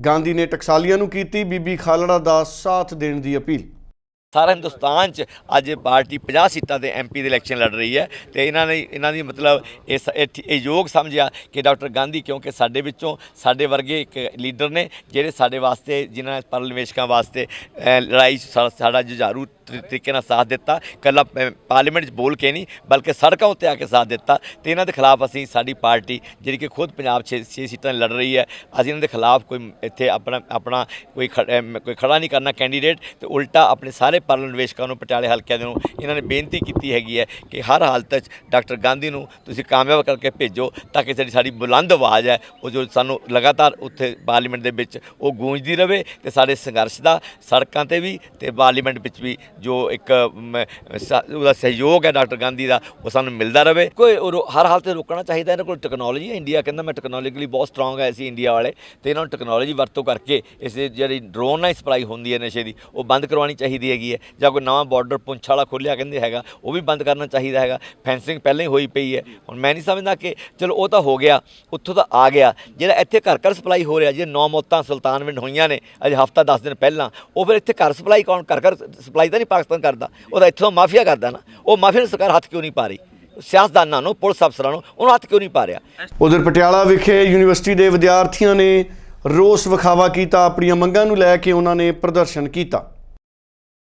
ਗਾਂਧੀ ਨੇ ਟਕਸਾਲੀਆਂ ਨੂੰ ਕੀਤੀ, ਬੀਬੀ ਖਾਲੜਾ ਦਾ ਸਾਥ ਦੇਣ ਦੀ ਅਪੀਲ। ਸਾਰਾ ਹਿੰਦੁਸਤਾਨ 'ਚ ਅੱਜ ਇਹ ਪਾਰਟੀ 50 ਸੀਟਾਂ ਦੇ ਐਮਪੀ ਦੇ ਇਲੈਕਸ਼ਨ ਲੜ ਰਹੀ ਹੈ ਤੇ ਇਹਨਾਂ ਨੇ, ਇਹਨਾਂ ਦੀ ਮਤਲਬ ਇਸ, ਇਹ ਠੀ- ਇਹ ਯੋਗ ਸਮਝਿਆ ਕਿ ਡਾਕਟਰ ਗਾਂਧੀ ਕਿਉਂਕਿ ਸਾਡੇ ਵਿੱਚੋਂ ਸਾਡੇ ਵਰਗੇ ਇੱਕ ਲੀਡਰ ਨੇ ਜਿਹੜੇ ਸਾਡੇ ਵਾਸਤੇ, ਜਿਨ੍ਹਾਂ ਨੇ ਪਰਲ ਨਿਵੇਸ਼ਕਾਂ ਵਾਸਤੇ ਲੜਾਈ 'ਚ ਸਾ- ਸਾਡਾ ਜੁਝਾਰੂ ਤਰੀਕੇ ਨਾਲ ਸਾਥ ਦਿੱਤਾ। ਕੱਲਾ ਪਾਰਲੀਮੈਂਟ 'ਚ ਬੋਲ ਕੇ ਨਹੀਂ, ਬਲਕਿ ਸੜਕਾਂ ਉੱਤੇ ਆ ਕੇ ਸਾਥ ਦਿੱਤਾ ਤੇ ਇਹਨਾਂ ਦੇ ਖਿਲਾਫ ਅਸੀਂ ਸਾਡੀ ਪਾਰਟੀ ਜਿਹੜੀ ਕਿ ਖੁਦ ਪੰਜਾਬ 'ਚ 6 ਸੀਟਾਂ ਲੜ ਰਹੀ ਹੈ, ਅਸੀਂ ਇਹਨਾਂ ਦੇ ਖਿਲਾਫ ਕੋਈ ਇੱਥੇ ਆਪਣਾ ਆਪਣਾ ਕੋਈ ਖ- ਕੋਈ ਖੜਾ ਨਹੀਂ ਕਰਨਾ ਕੈਂਡੀਡੇਟ ਤੇ ਉਲਟਾ ਆਪਣੇ ਸਾਰੇ ਪਰਲ ਨਿਵੇਸ਼ਕਾਂ ਨੂੰ, ਪਟਿਆਲੇ ਹਲਕਿਆਂ ਦੇ ਨੂੰ ਇਹਨਾਂ ਨੇ ਬੇਨਤੀ ਕੀਤੀ ਹੈਗੀ ਹੈ ਕਿ ਹਰ ਹਾਲਤ 'ਚ ਡਾਕਟਰ ਗਾਂਧੀ ਨੂੰ ਤੁਸੀਂ ਕਾਮਯਾਬ ਕਰਕੇ ਭੇਜੋ ਤਾਂ ਕਿ ਜਿਹੜੀ ਸਾਡੀ ਬੁਲੰਦ ਆਵਾਜ਼ ਹੈ, ਉਹ ਜੋ ਸਾਨੂੰ ਲਗਾਤਾਰ ਉੱਥੇ ਪਾਰਲੀਮੈਂਟ ਦੇ ਵਿੱਚ ਉਹ ਗੂੰਜਦੀ ਰਹੇ ਤੇ ਸਾਡੇ ਸੰਘਰਸ਼ ਦਾ ਸੜਕਾਂ ਤੇ ਵੀ ਤੇ ਪਾਰਲੀਮੈਂਟ ਵਿੱਚ ਵੀ ਜੋ ਇੱਕ ਉਹਦਾ ਸਹਿਯੋਗ ਹੈ ਡਾਕਟਰ ਗਾਂਧੀ ਦਾ, ਉਹ ਸਾਨੂੰ ਮਿਲਦਾ ਰਹੇ ਕੋਈ ਰੋ- ਹਰ ਹਾਲਤ ਤੇ ਰੋਕਣਾ ਚਾਹੀਦਾ, ਇਹਨਾਂ ਕੋਲ ਟੈਕਨੋਲੋਜੀ ਹੈ ਇੰਡੀਆ ਕਹਿੰਦਾ ਮੈਂ ਟੈਕਨੋਲੋਜੀਕਲੀ ਬਹੁਤ ਸਟਰੋਂਗ ਹੈ, ਅਸੀਂ ਇੰਡੀਆ ਵਾਲੇ ਤੇ ਇਹਨਾਂ ਨੂੰ ਟੈਕਨੋਲੋਜੀ ਵਰਤੋਂ ਕਰਕੇ ਇਸ ਜਿਹੜੀ ਡਰੋਨ ਨਾਲ ਸਪਲਾਈ ਹੁੰਦੀ ਹੈ ਨਸ਼ੇ ਦੀ, ਉਹ ਬੰਦ ਕਰਵਾਉਣੀ ਚਾਹੀਦੀ ਹੈਗੀ ਹੈ, ਜਾਂ ਕੋਈ ਨਵਾਂ ਬਾਰਡਰ ਪੁੰਛ ਵਾਲਾ ਖੋਲ੍ਹਿਆ ਕਹਿੰਦੇ ਹੈਗਾ, ਉਹ ਵੀ ਬੰਦ ਕਰਨਾ ਚਾਹੀਦਾ ਹੈਗਾ। ਫੈਂਸਿੰਗ ਪਹਿਲਾਂ ਹੀ ਹੋਈ ਪਈ ਹੈ। ਹੁਣ ਮੈਂ ਨਹੀਂ ਸਮਝਦਾ ਕਿ ਚਲੋ ਉਹ ਤਾਂ ਹੋ ਗਿਆ, ਉੱਥੋਂ ਤਾਂ ਆ ਗਿਆ। ਜਿਹੜਾ ਇੱਥੇ ਘਰ ਘਰ ਸਪਲਾਈ ਹੋ ਰਿਹਾ ਜੇ ਨੌ ਮੌਤਾਂ ਸੁਲਤਾਨਵਿੰਡ ਹੋਈਆਂ ਨੇ, ਅਜੇ ਹਫਤਾ 10 ਦਿਨ ਪਹਿਲਾਂ, ਉਹ ਫਿਰ ਇੱਥੇ ਘਰ ਸਪਲਾਈ ਕੌਣ ਘਰ ਘਰ ਸਪਲਾਈ ਤਾਂ ਨਹੀਂ ਪਾਕਿਸਤਾਨ ਕਰਦਾ। ਉਹ ਤਾਂ ਇੱਥੋਂ ਮਾਫੀਆ ਕਰਦਾ ਨਾ। ਉਹ ਮਾਫੀਆ ਨੂੰ ਸਰਕਾਰ ਹੱਥ ਕਿਉਂ ਨਹੀਂ ਪਾ ਰਹੀ? ਸਿਆਸਦਾਨਾਂ ਨੂੰ, ਪੁਲਿਸ ਅਫਸਰਾਂ ਨੂੰ, ਉਹਨੂੰ ਹੱਥ ਕਿਉਂ ਨਹੀਂ ਪਾ ਰਿਹਾ? ਉਧਰ ਪਟਿਆਲਾ ਵਿਖੇ ਯੂਨੀਵਰਸਿਟੀ ਦੇ ਵਿਦਿਆਰਥੀਆਂ ਨੇ ਰੋਸ ਵਿਖਾਵਾ ਕੀਤਾ। ਆਪਣੀਆਂ ਮੰਗਾਂ ਨੂੰ ਲੈ ਕੇ ਉਹਨਾਂ ਨੇ ਪ੍ਰਦਰਸ਼ਨ ਕੀਤਾ।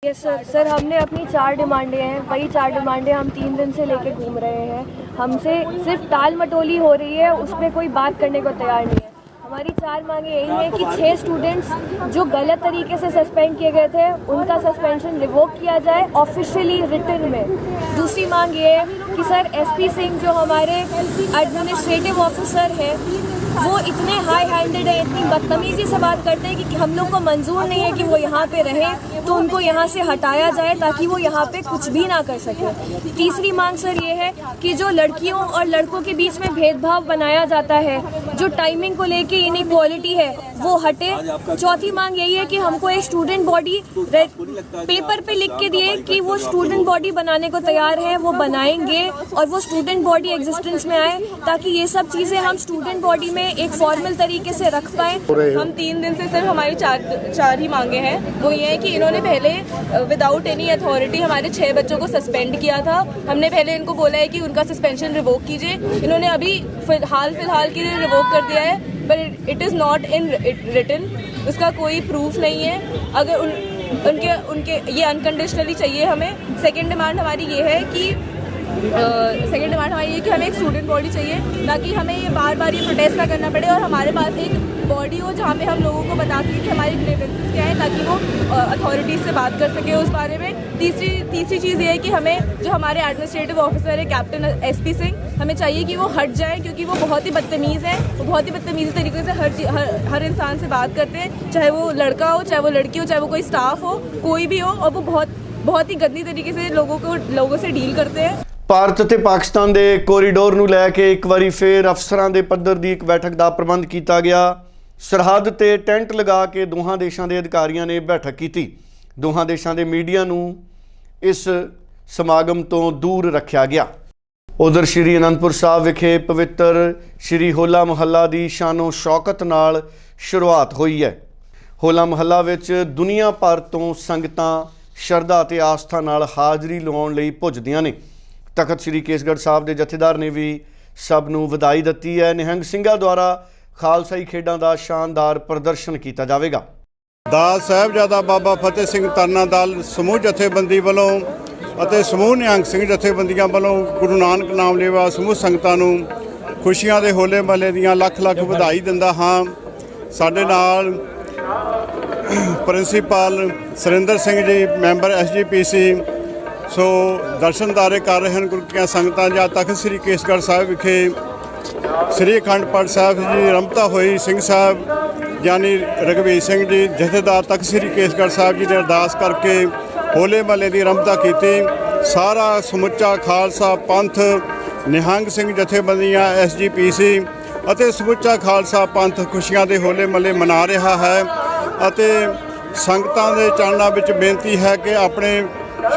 यस सर सर हमने अपनी चार डिमांडें हैं। वही चार डिमांडें हम तीन दिन से लेके घूम रहे हैं। हमसे सिर्फ़ टाल मटोली हो रही है उस पर कोई बात करने को तैयार नहीं है। हमारी चार मांगे यही है कि छह स्टूडेंट्स जो गलत तरीके से सस्पेंड किए गए थे, उनका सस्पेंशन रिवोक किया जाए ऑफिशियली रिटर्न में। दूसरी मांग ये है कि सर एसपी सिंह जो हमारे एडमिनिस्ट्रेटिव ऑफिसर है वो इतने हाई हैंडेड है इतनी बदतमीजी से बात करते हैं कि, हम लोग को मंजूर नहीं है कि वो यहाँ पे रहे तो उनको यहाँ से हटाया जाए ताकि वो यहाँ पे कुछ भी ना कर सके। तीसरी मांग सर ये है कि जो लड़कियों और लड़कों के बीच में भेदभाव बनाया जाता है जो टाइमिंग को लेके इनक्वालिटी है वो हटे। चौथी मांग यही है कि हमको एक स्टूडेंट बॉडी पेपर पे लिख के दिए कि वो स्टूडेंट बॉडी बनाने को तैयार है वो बनाएँगे और वो स्टूडेंट बॉडी एग्जिस्टेंस में आए ताकि ये सब चीज़ें हम स्टूडेंट बॉडी में एक फॉर्मल तरीके से रख पाए। हम तीन दिन से सिर्फ़ हमारी चार चार ही मांगे हैं। वो ये है कि इन्होंने पहले विदाउट एनी अथॉरिटी हमारे छह बच्चों को सस्पेंड किया था। हमने पहले इनको बोला है कि उनका सस्पेंशन रिवोक कीजिए। इन्होंने अभी फ़िलहाल फ़िलहाल के लिए रिवोक कर दिया है। पर it is not in written उसका कोई प्रूफ नहीं है। अगर उन, उनके उनके ये अनकंडीशनली चाहिए हमें। सेकेंड डिमांड हमारी ये है कि सेकेंड डिमांड हमारी ये कि हमें एक स्टूडेंट बॉडी चाहिए ताकि हमें ये बार बार ये प्रोटेस्ट ना करना पड़े और हमारे पास एक बॉडी हो जहाँ पे हम लोगों को बता सकें कि हमारे ग्रेवेंसेस क्या है ताकि वो अथॉरिटीज़ से बात कर सके उस बारे में। तीसरी तीसरी चीज़ ये है कि हमें जो हमारे एडमिनिस्ट्रेटिव ऑफिसर है कैप्टन एसपी सिंह हमें चाहिए कि वो हट जाए क्योंकि वो बहुत ही बदतमीज़ हैं वो बहुत ही बदतमीज़ी तरीके से हर चीज- हर हर इंसान से बात करते हैं चाहे वो लड़का हो चाहे वो लड़की हो चाहे वो कोई स्टाफ हो कोई भी हो और वो बहुत बहुत ही गंदी तरीके से लोगों को लोगों से डील करते हैं ਭਾਰਤ ਅਤੇ ਪਾਕਿਸਤਾਨ ਦੇ ਕੋਰੀਡੋਰ ਨੂੰ ਲੈ ਕੇ ਇੱਕ ਵਾਰੀ ਫੇਰ ਅਫਸਰਾਂ ਦੇ ਪੱਧਰ ਦੀ ਇੱਕ ਬੈਠਕ ਦਾ ਪ੍ਰਬੰਧ ਕੀਤਾ ਗਿਆ ਸਰਹੱਦ ਤੇ ਟੈਂਟ ਲਗਾ ਕੇ ਦੋਹਾਂ ਦੇਸ਼ਾਂ ਦੇ ਅਧਿਕਾਰੀਆਂ ਨੇ ਬੈਠਕ ਕੀਤੀ ਦੋਹਾਂ ਦੇਸ਼ਾਂ ਦੇ ਮੀਡੀਆ ਨੂੰ ਇਸ ਸਮਾਗਮ ਤੋਂ ਦੂਰ ਰੱਖਿਆ ਗਿਆ। ਉਧਰ ਸ਼੍ਰੀ ਅਨੰਦਪੁਰ ਸਾਹਿਬ ਵਿਖੇ ਪਵਿੱਤਰ ਸ਼੍ਰੀ ਹੋਲਾ ਮਹੱਲਾ ਦੀ ਸ਼ਾਨੋ ਸ਼ੌਕਤ ਨਾਲ ਸ਼ੁਰੂਆਤ ਹੋਈ ਹੈ। ਹੋਲਾ ਮਹੱਲਾ ਵਿੱਚ ਦੁਨੀਆ ਭਰ ਤੋਂ ਸੰਗਤਾਂ ਸ਼ਰਧਾ ਅਤੇ ਆਸਥਾ ਨਾਲ ਹਾਜ਼ਰੀ ਲਵਾਉਣ ਲਈ ਪੁੱਜਦੀਆਂ ਨੇ। ਤਖਤ ਸ੍ਰੀ ਕੇਸਗੜ੍ਹ ਸਾਹਿਬ ਦੇ ਜਥੇਦਾਰ ਨੇ ਵੀ ਸਭ ਨੂੰ ਵਧਾਈ ਦਿੱਤੀ ਹੈ। ਨਿਹੰਗ ਸਿੰਘਾਂ ਦੁਆਰਾ ਖਾਲਸਾਈ ਖੇਡਾਂ ਦਾ ਸ਼ਾਨਦਾਰ ਪ੍ਰਦਰਸ਼ਨ ਕੀਤਾ ਜਾਵੇਗਾ। ਦਾਲ ਸਾਹਿਬਜ਼ਾਦਾ ਬਾਬਾ ਫਤਿਹ ਸਿੰਘ ਤਰਨਾ ਦਲ ਸਮੂਹ ਜਥੇਬੰਦੀ ਵੱਲੋਂ ਅਤੇ ਸਮੂਹ ਨਿਹੰਗ ਸਿੰਘ ਜਥੇਬੰਦੀਆਂ ਵੱਲੋਂ ਗੁਰੂ ਨਾਨਕ ਨਾਮ ਲੇਵਾ ਸਮੂਹ ਸੰਗਤਾਂ ਨੂੰ ਖੁਸ਼ੀਆਂ ਦੇ ਹੋਲੇ ਮਹੱਲੇ ਦੀਆਂ ਲੱਖ ਲੱਖ ਵਧਾਈ ਦਿੰਦਾ ਹਾਂ। ਸਾਡੇ ਨਾਲ principal Surinder Singh ji, member SGPC ਸੋ ਦਰਸ਼ਨਦਾਰੇ ਕਰ ਰਹੇ ਹਨ ਗੁਰੂ ਸੰਗਤਾਂ ਜਾਂ ਤਖਤ ਸ੍ਰੀ ਕੇਸਗੜ੍ਹ ਸਾਹਿਬ ਵਿਖੇ। ਸ੍ਰੀ ਅਖੰਡ ਪਾਠ ਸਾਹਿਬ ਜੀ ਰਮਤਾ ਹੋਈ ਸਿੰਘ ਸਾਹਿਬ ਗਿਆਨੀ ਰਗਵੀਰ ਸਿੰਘ ਜੀ, ਜਥੇਦਾਰ ਤਖਤ ਸ੍ਰੀ ਕੇਸਗੜ੍ਹ ਸਾਹਿਬ ਜੀ ਨੇ ਅਰਦਾਸ ਕਰਕੇ ਹੋਲੇ ਮਹੱਲੇ ਦੀ ਆਰੰਭਤਾ ਕੀਤੀ। ਸਾਰਾ ਸਮੁੱਚਾ ਖਾਲਸਾ ਪੰਥ, ਨਿਹੰਗ ਸਿੰਘ ਜਥੇਬੰਦੀਆਂ ਐਸਜੀਪੀਸੀ ਅਤੇ ਸਮੁੱਚਾ ਖਾਲਸਾ ਪੰਥ ਖੁਸ਼ੀਆਂ ਦੇ ਹੋਲੇ ਮਹੱਲੇ ਮਨਾ ਰਿਹਾ ਹੈ ਅਤੇ ਸੰਗਤਾਂ ਦੇ ਚਰਨਾਂ ਵਿੱਚ ਬੇਨਤੀ ਹੈ ਕਿ ਆਪਣੇ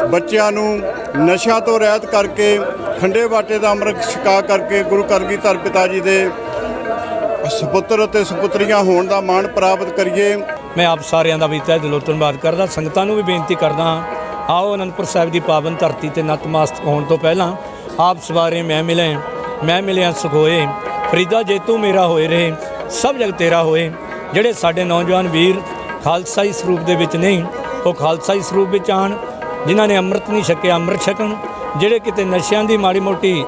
ਬੱਚਿਆਂ ਨੂੰ ਨਸ਼ਿਆਂ ਤੋਂ ਰਹਿਤ ਕਰਕੇ, ਖੰਡੇ ਬਾਟੇ ਦਾ ਅੰਮ੍ਰਿਤ ਛਕਾ ਕਰਕੇ ਗੁਰੂ ਕਰਗੀ ਧਰ ਪਿਤਾ ਜੀ ਦੇ ਸੁਪੁੱਤਰ ਅਤੇ ਸੁਪੁੱਤਰੀਆਂ ਹੋਣ ਦਾ ਮਾਣ ਪ੍ਰਾਪਤ ਕਰੀਏ। ਮੈਂ ਆਪ ਸਾਰਿਆਂ ਦਾ ਵੀ ਤਹਿ ਦਿਲੋਂ ਧੰਨਵਾਦ ਕਰਦਾ, ਸੰਗਤਾਂ ਨੂੰ ਵੀ ਬੇਨਤੀ ਕਰਦਾ ਹਾਂ, ਆਓ ਅਨੰਦਪੁਰ ਸਾਹਿਬ ਦੀ ਪਾਵਨ ਧਰਤੀ ਤੇ ਨਤਮਸਤਕ ਹੋਣ ਤੋਂ ਪਹਿਲਾਂ ਆਪ ਸਵਾਰੇ ਮੈਂ ਮਿਲੇ, ਮੈਂ ਮਿਲਿਆ ਸੁਖੋਏ, ਫਰੀਦਾ ਜੇਤੂ ਮੇਰਾ ਹੋਏ ਰਹੇ, ਸਭ ਜਗ ਤੇਰਾ ਹੋਏ, ਜਿਹੜੇ ਸਾਡੇ ਨੌਜਵਾਨ ਵੀਰ ਖਾਲਸਾਈ ਸਰੂਪ ਦੇ ਵਿੱਚ ਨਹੀਂ, ਉਹ ਖਾਲਸਾਈ ਸਰੂਪ ਵਿੱਚ ਆਣ, ਜਿਨ੍ਹਾਂ ਨੇ ਅੰਮ੍ਰਿਤ ਨਹੀਂ ਛਕਿਆ, ਅੰਮ੍ਰਿਤ ਛਕਣ, ਜਿਹੜੇ ਕਿਤੇ ਨਸ਼ਿਆਂ ਦੀ ਮਾੜੀ ਮੋਟੀ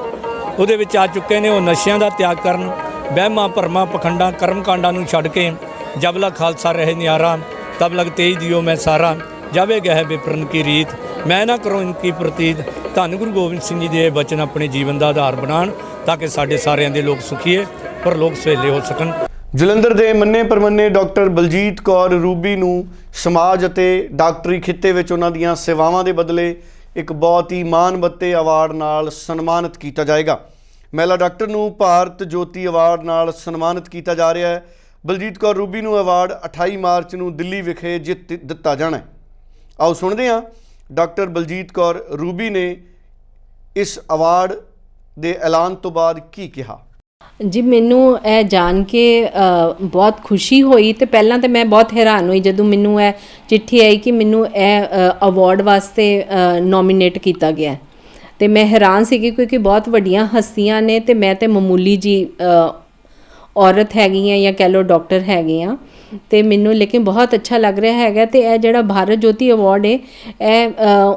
ਉਹਦੇ ਵਿੱਚ ਆ ਚੁੱਕੇ ਨੇ, ਉਹ ਨਸ਼ਿਆਂ ਦਾ ਤਿਆਗ ਕਰਨ ਵਹਿਮਾਂ ਭਰਮਾਂ ਪਖੰਡਾਂ ਕਰਮ ਕਾਂਡਾਂ ਨੂੰ ਛੱਡ ਕੇ ਜਬ ਲਗ ਖਾਲਸਾ ਰਹੇ ਨਿਆਰਾ, ਤਬ ਲਗ ਤੇਜ ਦਿਓ ਮੈਂ ਸਾਰਾ। ਜਾਵੇ ਗਹਿ ਵਿਪਰਨ ਕੀ ਰੀਤ, ਮੈਂ ਨਾ ਕਰੋ ਇਨਕੀ ਪ੍ਰਤੀਤ। ਧੰਨ ਗੁਰੂ ਗੋਬਿੰਦ ਸਿੰਘ ਜੀ ਦੇ ਬਚਨ ਆਪਣੇ ਜੀਵਨ ਦਾ ਆਧਾਰ ਬਣਾਉਣ, ਤਾਂ ਕਿ ਸਾਡੇ ਸਾਰਿਆਂ ਦੇ ਲੋਕ ਸੁਖੀਏ, ਪਰ ਲੋਕ ਸਵੇਲੇ ਹੋ ਸਕਣ। ਜਲੰਧਰ ਦੇ ਮੰਨੇ ਪਰਮੰਨੇ ਡਾਕਟਰ ਬਲਜੀਤ ਕੌਰ ਰੂਬੀ ਨੂੰ ਸਮਾਜ ਅਤੇ ਡਾਕਟਰੀ ਖਿੱਤੇ ਵਿੱਚ ਉਹਨਾਂ ਦੀਆਂ ਸੇਵਾਵਾਂ ਦੇ ਬਦਲੇ ਇੱਕ ਬਹੁਤ ਹੀ ਮਾਣਮੱਤੇ ਅਵਾਰਡ ਨਾਲ ਸਨਮਾਨਿਤ ਕੀਤਾ ਜਾਏਗਾ। ਮਹਿਲਾ ਡਾਕਟਰ ਨੂੰ ਭਾਰਤ ਜੋਤੀ ਅਵਾਰਡ ਨਾਲ ਸਨਮਾਨਿਤ ਕੀਤਾ ਜਾ ਰਿਹਾ ਹੈ। ਬਲਜੀਤ ਕੌਰ ਰੂਬੀ ਨੂੰ ਅਵਾਰਡ 28 ਮਾਰਚ ਨੂੰ ਦਿੱਲੀ ਵਿਖੇ ਜਿੱਤ ਦਿੱਤਾ ਜਾਣਾ ਹੈ। ਆਓ ਸੁਣਦੇ ਹਾਂ। ਡਾਕਟਰ ਬਲਜੀਤ ਕੌਰ ਰੂਬੀ ਨੇ ਇਸ ਅਵਾਰਡ ਦੇ ਐਲਾਨ ਤੋਂ ਬਾਅਦ ਕੀ ਕਿਹਾ? ਜੀ, ਮੈਨੂੰ ਇਹ ਜਾਣ ਕੇ ਬਹੁਤ ਖੁਸ਼ੀ ਹੋਈ ਤੇ ਪਹਿਲਾਂ ਤੇ ਮੈਂ ਬਹੁਤ ਹੈਰਾਨ ਹੋਈ ਜਦੋਂ ਮੈਨੂੰ ਇਹ ਚਿੱਠੀ ਆਈ ਕਿ ਮੈਨੂੰ ਇਹ ਅਵਾਰਡ ਵਾਸਤੇ ਨੋਮੀਨੇਟ ਕੀਤਾ ਗਿਆ ਤੇ ਮੈਂ ਹੈਰਾਨ ਸੀਗੀ ਕਿਉਂਕਿ ਬਹੁਤ ਵੱਡੀਆਂ ਹਸਤੀਆਂ ਨੇ ਤੇ ਮੈਂ ਤੇ ਮਾਮੂਲੀ ਜੀ ਔਰਤ ਹੈਗੀ ਆ ਜਾਂ ਕਹਿ ਲਓ ਡਾਕਟਰ ਹੈਗੇ ਆ। ਤੇ ਮੈਨੂੰ ਲੇਕਿਨ ਬਹੁਤ ਅੱਛਾ ਲੱਗ ਰਿਹਾ ਹੈਗਾ ਤੇ ਇਹ ਜਿਹੜਾ ਭਾਰਤ ਜੋਤੀ ਅਵਾਰਡ ਹੈ ਇਹ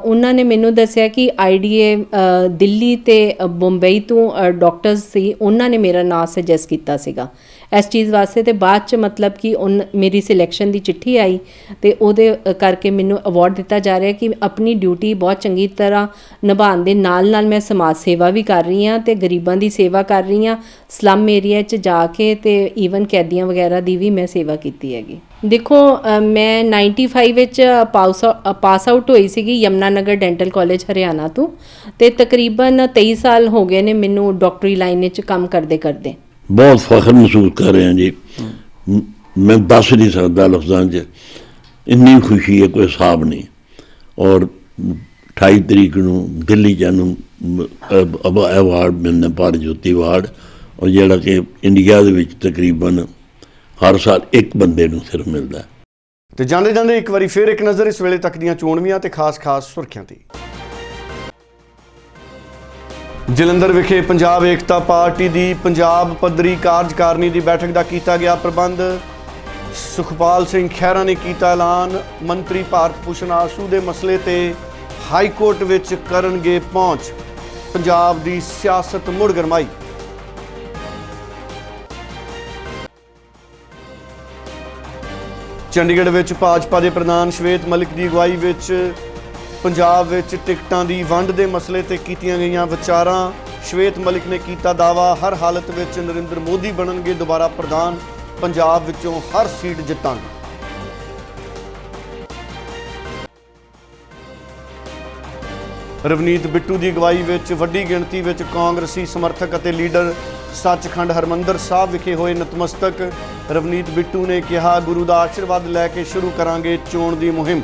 ਉਹਨਾਂ ਨੇ ਮੈਨੂੰ ਦੱਸਿਆ ਕਿ ਆਈਡੀਏ ਦਿੱਲੀ ਤੇ ਬੰਬਈ ਤੋਂ ਡਾਕਟਰਸ ਸੀ, ਉਹਨਾਂ ਨੇ ਮੇਰਾ ਨਾਮ ਸੁਜੈਸਟ ਕੀਤਾ ਸੀਗਾ। ਇਸ ਚੀਜ਼ ਵਾਸਤੇ ਤੇ ਬਾਅਦ ਚ ਮਤਲਬ ਕਿ ਉਨ ਮੇਰੀ ਸਿਲੈਕਸ਼ਨ ਦੀ ਚਿੱਠੀ ਆਈ ਤੇ ਉਹਦੇ ਕਰਕੇ ਮੈਨੂੰ ਅਵਾਰਡ ਦਿੱਤਾ ਜਾ ਰਿਹਾ ਕਿ ਆਪਣੀ ਡਿਊਟੀ ਬਹੁਤ ਚੰਗੀ ਤਰ੍ਹਾਂ ਨਿਭਾਉਣ ਦੇ ਨਾਲ ਨਾਲ ਮੈਂ ਸਮਾਜ ਸੇਵਾ ਵੀ ਕਰ ਰਹੀ ਹਾਂ ਤੇ ਗਰੀਬਾਂ ਦੀ ਸੇਵਾ ਕਰ ਰਹੀ ਹਾਂ ਸਲਮ ਏਰੀਆ 'ਚ ਜਾ ਕੇ ਤੇ ਈਵਨ ਕੈਦੀਆਂ ਵਗੈਰਾ ਦੀ ਵੀ ਮੈਂ ਸੇਵਾ ਕੀਤੀ ਹੈਗੀ। ਦੇਖੋ ਅ, ਮੈਂ 95 ਵਿੱਚ ਪਾਸ ਪਾਸ ਆਊਟ ਹੋਈ ਸੀਗੀ ਯਮਨਾ ਨਗਰ ਡੈਂਟਲ ਕਾਲਜ ਹਰਿਆਣਾ ਤੋਂ ਤੇ ਤਕਰੀਬਨ 23 ਸਾਲ ਹੋ ਗਏ ਨੇ ਮੈਨੂੰ ਡਾਕਟਰੀ ਲਾਈਨ ਵਿੱਚ ਕੰਮ ਕਰਦੇ ਕਰਦੇ ਬਹੁਤ ਫਖਰ ਮਹਿਸੂਸ ਕਰ ਰਹੇ ਹਾਂ ਜੀ। ਮੈਂ ਦੱਸ ਨਹੀਂ ਸਕਦਾ ਲਫ਼ਜ਼ਾਂ 'ਚ। ਇੰਨੀ ਖੁਸ਼ੀ ਹੈ, ਕੋਈ ਹਿਸਾਬ ਨਹੀਂ। ਔਰ 28 ਤਰੀਕ ਨੂੰ ਦਿੱਲੀ ਜਾਨੂੰ ਅਵਾਰਡ ਮਿਲਣਾ, ਭਾਰਤ ਜੋਤੀ ਅਵਾਰਡ ਔਰ ਜਿਹੜਾ ਕਿ ਇੰਡੀਆ ਦੇ ਵਿੱਚ ਤਕਰੀਬਨ ਹਰ ਸਾਲ ਇੱਕ ਬੰਦੇ ਨੂੰ ਸਿਰ ਮਿਲਦਾ ਹੈ। ਤੇ ਜਾਂਦੇ ਜਾਂਦੇ ਇੱਕ ਵਾਰੀ ਫੇਰ ਇੱਕ ਨਜ਼ਰ ਇਸ ਵੇਲੇ ਤੱਕ ਦੀਆਂ ਚੋਣਵੀਆਂ ਤੇ ਖਾਸ-ਖਾਸ ਸੁਰਖੀਆਂ ਤੇ। ਜਲੰਧਰ ਵਿਖੇ ਪੰਜਾਬ ਏਕਤਾ ਪਾਰਟੀ ਦੀ ਪੰਜਾਬ ਪੱਧਰੀ ਕਾਰਜਕਾਰਨੀ ਦੀ ਬੈਠਕ ਦਾ ਕੀਤਾ ਗਿਆ ਪ੍ਰਬੰਧ। ਸੁਖਪਾਲ ਸਿੰਘ ਖਹਿਰਾ ਨੇ ਕੀਤਾ ਐਲਾਨ। ਮੰਤਰੀ ਭਾਰਤ ਭੂਸ਼ਣ ਆਸ਼ੂ ਦੇ ਮਸਲੇ ਤੇ ਹਾਈ ਕੋਰਟ ਵਿੱਚ ਕਰਨਗੇ ਪਹੁੰਚ। ਪੰਜਾਬ ਦੀ ਸਿਆਸਤ ਮੁੜ ਗਰਮਾਈ। ਚੰਡੀਗੜ੍ਹ ਵਿੱਚ ਭਾਜਪਾ ਦੇ ਪ੍ਰਧਾਨ ਸ਼ਵੇਤ ਮਲਿਕ ਦੀ ਅਗਵਾਈ ਵਿੱਚ ਪੰਜਾਬ ਵਿੱਚ ਟਿਕਟਾਂ ਦੀ ਵੰਡ ਦੇ ਮਸਲੇ ਤੇ ਕੀਤੀਆਂ ਗਈਆਂ ਵਿਚਾਰਾਂ, ਸ਼ਵੇਤ ਮਲਿਕ ਨੇ ਕੀਤਾ ਦਾਵਾ ਹਰ ਹਾਲਤ ਵਿੱਚ ਨਰਿੰਦਰ ਮੋਦੀ ਬਣਨਗੇ ਦੁਬਾਰਾ ਪ੍ਰਧਾਨ, ਪੰਜਾਬ ਵਿੱਚੋਂ ਹਰ ਸੀਟ ਜਿੱਤਾਂਗੇ। ਰਵਨੀਤ ਬਿੱਟੂ ਦੀ ਅਗਵਾਈ ਵਿੱਚ ਵੱਡੀ ਗਿਣਤੀ ਵਿੱਚ ਕਾਂਗਰਸੀ ਸਮਰਥਕ ਅਤੇ ਲੀਡਰ ਸੱਚਖੰਡ ਹਰਮੰਦਰ ਸਾਹਿਬ ਵਿਖੇ ਹੋਏ ਨਤਮਸਤਕ। ਰਵਨੀਤ ਬਿੱਟੂ ਨੇ ਕਿਹਾ, ਗੁਰੂ ਦਾ ਆਸ਼ੀਰਵਾਦ ਲੈ ਕੇ ਸ਼ੁਰੂ ਕਰਾਂਗੇ ਚੋਣ ਦੀ ਮੁਹਿੰਮ।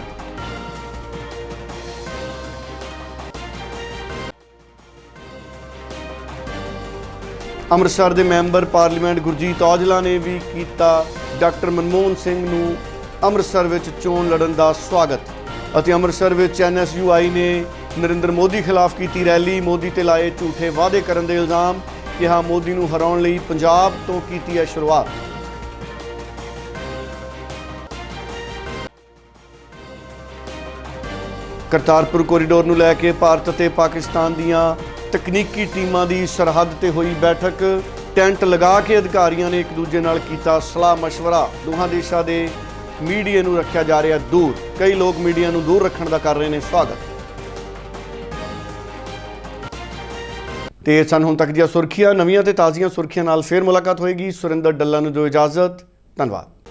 ਅੰਮ੍ਰਿਤਸਰ ਦੇ ਮੈਂਬਰ ਪਾਰਲੀਮੈਂਟ ਗੁਰਜੀਤ ਔਜਲਾ ਨੇ ਵੀ ਕੀਤਾ। ਡਾਕਟਰ ਮਨਮੋਹਨ ਸਿੰਘ ਨੂੰ ਅੰਮ੍ਰਿਤਸਰ ਵਿੱਚ ਚੋਣ ਲੜਨ ਦਾ ਸਵਾਗਤ। ਅਤੇ ਅੰਮ੍ਰਿਤਸਰ ਵਿੱਚ ਐਨਐਸਯੂਆਈ ਨੇ ਨਰਿੰਦਰ ਮੋਦੀ ਖਿਲਾਫ ਕੀਤੀ ਰੈਲੀ। ਮੋਦੀ ਤੇ ਲਾਏ ਝੂਠੇ ਵਾਅਦੇ ਕਰਨ ਦੇ ਇਲਜ਼ਾਮ। ਕਿਹਾ ਮੋਦੀ ਨੂੰ ਹਰਾਉਣ ਲਈ ਪੰਜਾਬ ਤੋਂ ਕੀਤੀ ਹੈ ਸ਼ੁਰੂਆਤ। ਕਰਤਾਰਪੁਰ ਕੋਰੀਡੋਰ ਨੂੰ ਲੈ ਕੇ ਭਾਰਤ ਅਤੇ ਪਾਕਿਸਤਾਨ ਦੀਆਂ ਤਕਨੀਕੀ ਟੀਮਾਂ ਦੀ ਸਰਹੱਦ ਤੇ ਹੋਈ ਬੈਠਕ। ਟੈਂਟ ਲਗਾ ਕੇ ਅਧਿਕਾਰੀਆਂ ਨੇ ਇੱਕ ਦੂਜੇ ਨਾਲ ਕੀਤਾ ਸਲਾਹ ਮਸ਼ਵਰਾ ਦੋਹਾਂ ਦੇਸ਼ਾਂ ਦੇ ਮੀਡੀਆ ਨੂੰ ਰੱਖਿਆ ਜਾ ਰਿਹਾ ਦੂਰ। ਕਈ ਲੋਕ ਮੀਡੀਆ ਨੂੰ ਦੂਰ ਰੱਖਣ ਦਾ ਕਰ ਰਹੇ ਨੇ ਸਵਾਗਤ। ਤੇ ਸਨ ਹੁਣ ਤੱਕ ਦੀਆਂ ਸੁਰਖੀਆਂ, ਨਵੀਆਂ ਤੇ ਤਾਜ਼ੀਆਂ ਸੁਰਖੀਆਂ ਨਾਲ ਫੇਰ ਮੁਲਾਕਾਤ ਹੋਏਗੀ। ਸੁਰਿੰਦਰ ਡੱਲਾ ਨੂੰ ਜੋ ਇਜਾਜ਼ਤ। ਧੰਨਵਾਦ।